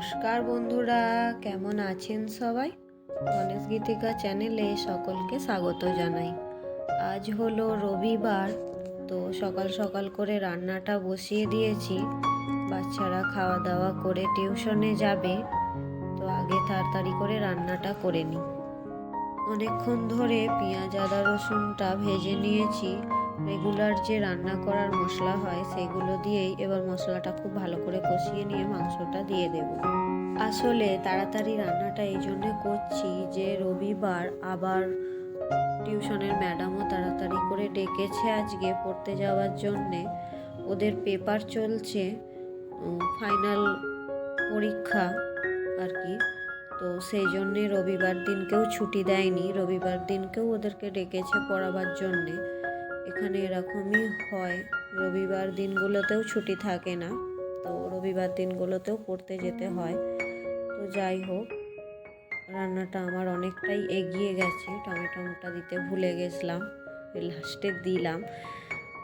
নমস্কার বন্ধুরা, কেমন আছেন সবাই? গণেশ গীতিকা চ্যানেলে সকলকে স্বাগত জানাই। আজ হলো রবিবার, তো সকাল সকাল করে রান্নাটা বসিয়ে দিয়েছি। বাচ্চারা খাওয়া দাওয়া করে টিউশনে যাবে, তো আগে তাড়াতাড়ি করে রান্নাটা করে নিই। অনেকক্ষণ ধরে পেঁয়াজ, আদা, রসুনটা ভেজে নিয়েছি। রেগুলার যে রান্না করার মশলা হয় সেগুলো দিয়েই এবার মশলাটা খুব ভালো করে কষিয়ে নিয়ে মাংসটা দিয়ে দেব। আসলে তাড়াতাড়ি রান্নাটা এই জন্য করছি যে রবিবার আবার টিউশনের ম্যাডামও তাড়াতাড়ি করে ডেকেছে আজকে পড়তে যাওয়ার জন্যে। ওদের পেপার চলছে ফাইনাল পরীক্ষা আর কি। তো সেই জন্যে রবিবার দিনকেও ছুটি দেয়নি, রবিবার দিনকেও ওদেরকে ডেকেছে পড়াবার জন্যে। এখানে এরকমই হয়। রবিবার দিনগুলোতেও ছুটি থাকে না, তো রবিবার দিনগুলোতেও পড়তে যেতে হয়। তো যাই হোক, রান্নাটা আমার অনেকটাই এগিয়ে গেছে। টমেটোটা দিতে ভুলে গেছিলাম লাস্টে দিলাম।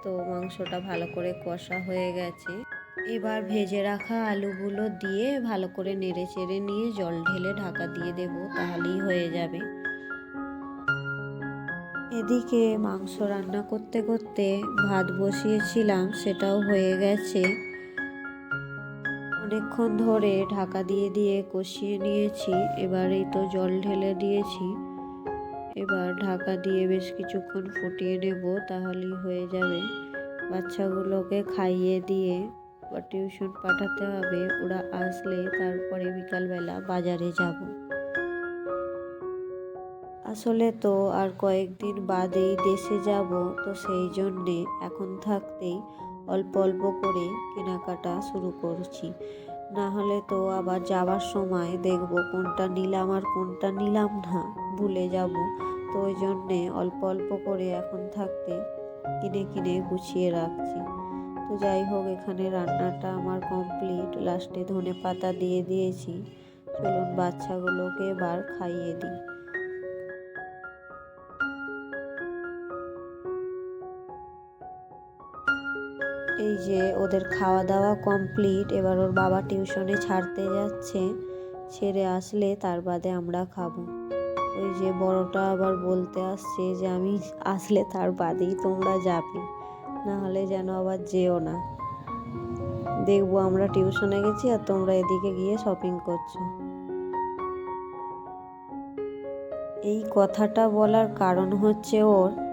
তো মাংসটা ভালো করে কষা হয়ে গেছে। এবার ভেজে রাখা আলুগুলো দিয়ে ভালো করে নেড়ে চেড়ে নিয়ে জল ঢেলে ঢাকা দিয়ে দেব, তাহলেই হয়ে যাবে। এদিকে মাংস রান্না করতে করতে ভাত বসিয়েছিলাম, সেটাও হয়ে গেছে। অনেকক্ষণ ধরে ঢাকা দিয়ে দিয়ে কষিয়ে নিয়েছি এবার এই তো জল ঢেলে দিয়েছি। এবার ঢাকা দিয়ে বেশ কিছুক্ষণ ফুটিয়ে নেব, তাহলেই হয়ে যাবে। বাচ্চাগুলোকে খাইয়ে দিয়ে টিউশন পাঠাতে হবে, ওরা আসলে তারপরে বিকালবেলা বাজারে যাব। আসলে তো আর কয়েকদিন বাদেই দেশে যাব, তো সেই জন্যে এখন থাকতেই অল্প অল্প করে কেনাকাটা শুরু করছি। না হলে তো আবার যাওয়ার সময় দেখব কোনটা নিলাম আর কোনটা নিলাম না, ভুলে যাব। তো ওই জন্যে অল্প অল্প করে এখন থাকতে কিনে কিনে গুছিয়ে রাখছি। তো যাই হোক, এখানে রান্নাটা আমার কমপ্লিট। লাস্টে ধনে পাতা দিয়ে দিয়েছি। চলুন বাচ্চাগুলোকে এবার খাইয়ে দিই। এই যে ওদের খাওয়া দাওয়া কমপ্লিট, এবার ওর বাবা টিউশনে ছাড়তে যাচ্ছে। ছেড়ে আসলে তার বাদে আমরা খাব। ওই যে বড়টা আবার বলতে আসছে যে, আমি আসলে তার বাদেই তোমরা যাবে। না হলে যেন আবার যেও না। দেখব আমরা টিউশনে গেছি আর তোমরা এদিকে গিয়ে শপিং করছ। এই কথাটা বলার কারণ হচ্ছে ওর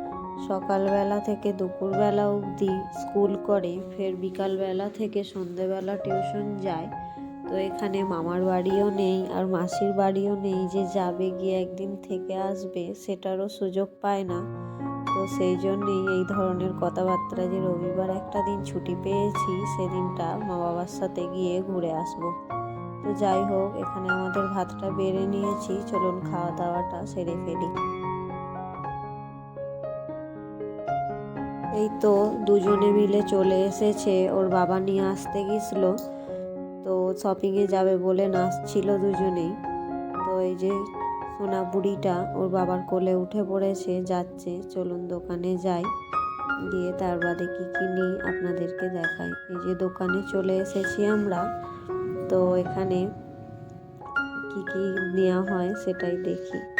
সকালবেলা থেকে দুপুরবেলা অবধি স্কুল করে, ফের বিকালবেলা থেকে সন্ধেবেলা টিউশন যায়। তো এখানে মামার বাড়িও নেই আর মাসির বাড়িও নেই যে যাবে, গিয়ে একদিন থেকে আসবে সেটারও সুযোগ পায় না। তো সেই জন্যেই এই ধরনের কথাবার্তা যে রবিবার একটা দিন ছুটি পেয়েছি, সেদিনটা মা বাবার সাথে গিয়ে ঘুরে আসব। তো যাই হোক, এখানে আমাদের ভাতটা বেড়ে নিয়েছি, চলুন খাওয়া দাওয়াটা সেরে ফেলি। এই তো দুজনে মিলে চলে এসেছে, ওর বাবা নিয়ে আসতে গেছিল। তো শপিংয়ে যাবে বলে নাচছিল দুজনেই। তো এই যে সোনা বুড়িটা ওর বাবার কোলে উঠে পড়েছে, যাচ্ছে, চলুন দোকানে যাই। গিয়ে তার বাদে কী কী নিই আপনাদেরকে দেখাই। এই যে দোকানে চলে এসেছি আমরা। তো এখানে কি কি নেওয়া হয় সেটাই দেখি।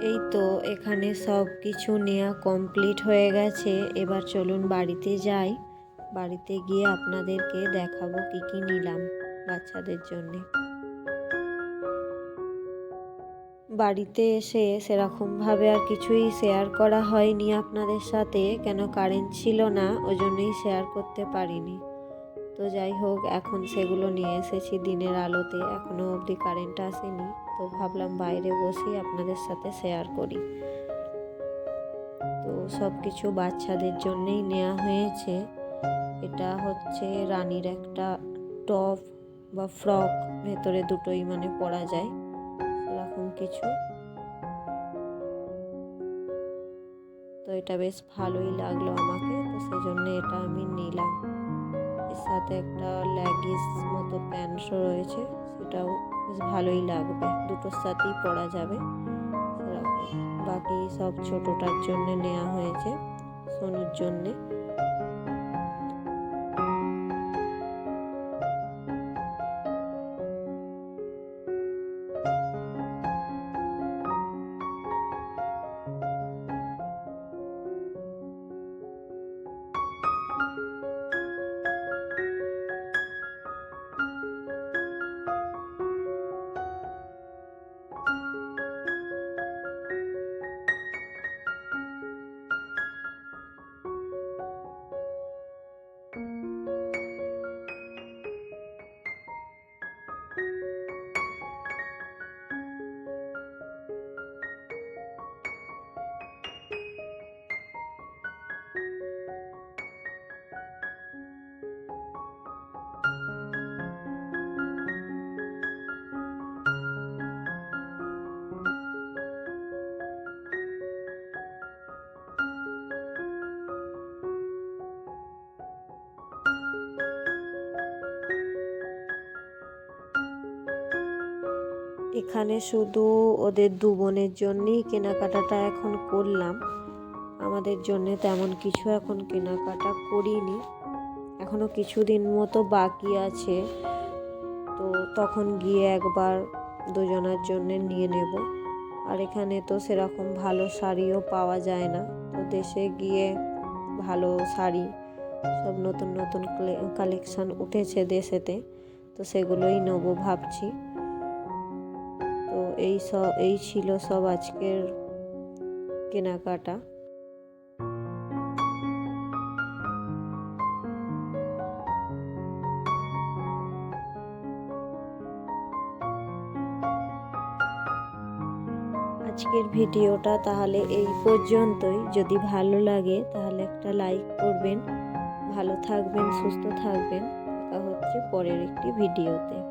এই তো এখানে সব কিছু নেওয়া কমপ্লিট হয়ে গেছে। এবার চলুন বাড়িতে যাই। বাড়িতে গিয়ে আপনাদেরকে দেখাবো কি কি নিলাম বাচ্চাদের জন্যে। বাড়িতে এসে সেরকমভাবে আর কিছুই শেয়ার করা হয়নি আপনাদের সাথে। কেন কারেন্ট ছিল না ওই জন্যই শেয়ার করতে পারিনি। তো যাই হোক, এখন সেগুলো নিয়ে এসেছি দিনের আলোতে। এখনও অবধি কারেন্ট আসেনি, তো ভাবলাম বাইরে বসেই আপনাদের সাথে শেয়ার করি। তো সব কিছু বাচ্চাদের জন্যেই নেওয়া হয়েছে। এটা হচ্ছে রানীর একটা টপ বা ফ্রক ভেতরে দুটোই মানে পরা যায়, সেরকম কিছু। তো এটা বেশ ভালোই লাগল আমাকে, তো সেজন্য এটা আমি নিলাম। এর সাথে একটা ল্যাগিস মতো প্যান্টসও রয়েছে, সেটাও বেশ ভালোই লাগবে। দুটোর সাথেই পরা যাবে। বাকি সব ছোটোটার জন্য নেওয়া হয়েছে, সোনুর জন্যে। এখানে শুধু ওদের দু বোনের জন্যই কেনাকাটাটা এখন করলাম। আমাদের জন্যে তেমন কিছু এখন কেনাকাটা করিনি। এখনও কিছুদিন মতো বাকি আছে। তো তখন গিয়ে একবার দুজনার জন্যে নিয়ে নেব। আর এখানে তো সেরকম ভালো শাড়িও পাওয়া যায় না। তো দেশে গিয়ে ভালো শাড়ি, সব নতুন নতুন কালেকশান উঠেছে দেশেতে। তো সেগুলোই নেব ভাবছি। এই সব এই ছিল সব আজকের কেনাকাটা। আজকের ভিডিওটা তাহলে এই পর্যন্তই। যদি ভালো লাগে তাহলে একটা লাইক করবেন। ভালো থাকবেন, সুস্থ থাকবেন। দেখা হচ্ছে পরের একটি ভিডিওতে।